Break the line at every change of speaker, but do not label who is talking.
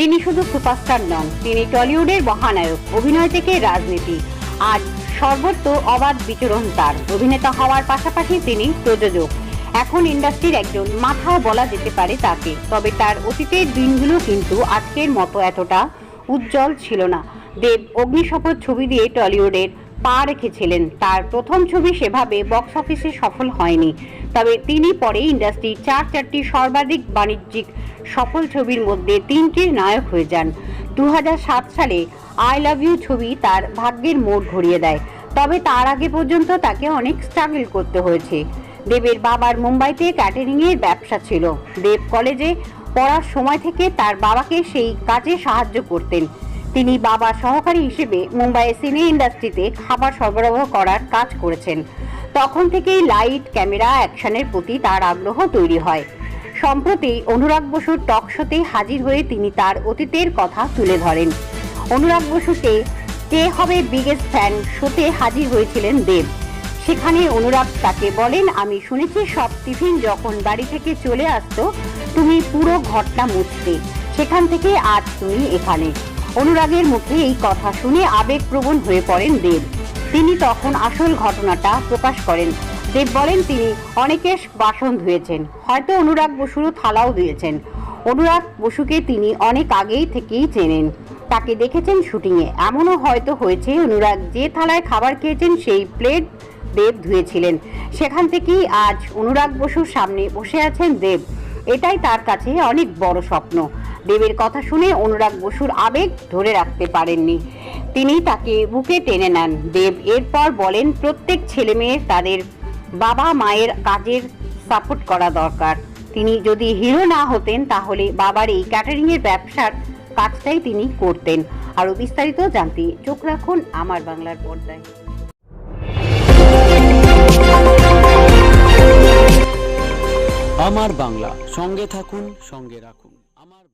তিনি শুধু সুপারস্টার নন, তিনি টলিউডের মহানায়ক, অভিনয় থেকে রাজনীতি আজ সর্বত্র অবাধ বিচরণ তার। অভিনেতা হওয়ার পাশাপাশি তিনি প্রযোজক। এখন ইন্ডাস্ট্রির একজন মাথাও বলা যেতে পারে তাকে, তবে তার অতীতের দিনগুলো কিন্তু আজকের মতো এতটা উজ্জ্বল ছিল না। দেব, অগ্নিশপথ ছবি দিয়ে টলিউডের পা রেখেছিলেন। তার প্রথম ছবি সেভাবে বক্স অফিসে সফল হয়নি। তবে তিনি পরে ইন্ডাস্ট্রির চার, চারটি সর্বাধিক বাণিজ্যিক সফল ছবির মধ্যে তিনটির নায়ক হয়ে যান। দু হাজার সাত সালে আই লাভ ইউ ছবি তার ভাগ্যের মোড় ঘুরিয়ে দেয়। তবে তার আগে পর্যন্ত তাকে অনেক স্ট্রাগল করতে হয়েছে। দেবের বাবার মুম্বাইতে ক্যাটারিংয়ের ব্যবসা ছিল। দেব কলেজে পড়ার সময় থেকে তার বাবাকে সেই কাজে সাহায্য করতেন। তিনি বাবা সহকারী হিসেবে মুম্বাইয়ের সিনে ইন্ডাস্ট্রিতে খাবার সরবরাহ করার কাজ করেছেন। তখন থেকেই লাইট, ক্যামেরা, অ্যাকশনের প্রতি তার আগ্রহ তৈরি হয়। সম্প্রতি অনুরাগ বসুর টক শোতে হাজির হয়ে তিনি তার অতীতের কথা তুলে ধরেন। অনুরাগ বসুকে কে হবে বিগেস্ট ফ্যান শোতে হাজির হয়েছিলেন দেব। সেখানে অনুরাগ তাকে বলেন, আমি শুনেছি সব টিফিন যখন বাড়ি থেকে চলে আসতো, তুমি পুরো ঘরটা মুছতে। সেখান থেকে আজ তুমি এখানে। অনুরাগের মুখে এই কথা শুনে আবেগপ্রবণ হয়ে পড়েন দেব। তিনি তখন আসল ঘটনাটা প্রকাশ করেন। দেব বলেন, তিনি অনেকের বাসন ধুয়েছেন। হয়তো অনুরাগ বসুরও থালাও ধুয়েছেন অনুরাগ বসুকে তিনি অনেক আগেই থেকেই চেনেন। তাকে দেখেছেন শুটিংয়ে। এমনও হয়তো হয়েছে, অনুরাগ যে থালায় খাবার খেয়েছেন সেই প্লেট দেব ধুয়েছিলেন। সেখান থেকেই আজ অনুরাগ বসুর সামনে বসে আছেন দেব। এটাই তার কাছে অনেক বড় স্বপ্ন। দেবের কথা শুনে অনুরাগ বসুর আবেগ ধরে রাখতে পারেননি। তিনি তাকে বুকে টেনে নেন। দেব এরপর বলেন, প্রত্যেক ছেলে মেয়ে তাদের বাবা মায়ের কাজের সাপোর্ট করা দরকার। তিনি যদি হিরো না হতেন, তাহলে বাবার এই ক্যাটারিংয়ের ব্যবসার কাজটাই তিনি করতেন। আরও বিস্তারিত জানতে চোখ রাখুন আমার বাংলার পর্দায়।
আমার বাংলা, সঙ্গে থাকুন, সঙ্গে রাখুন। আমার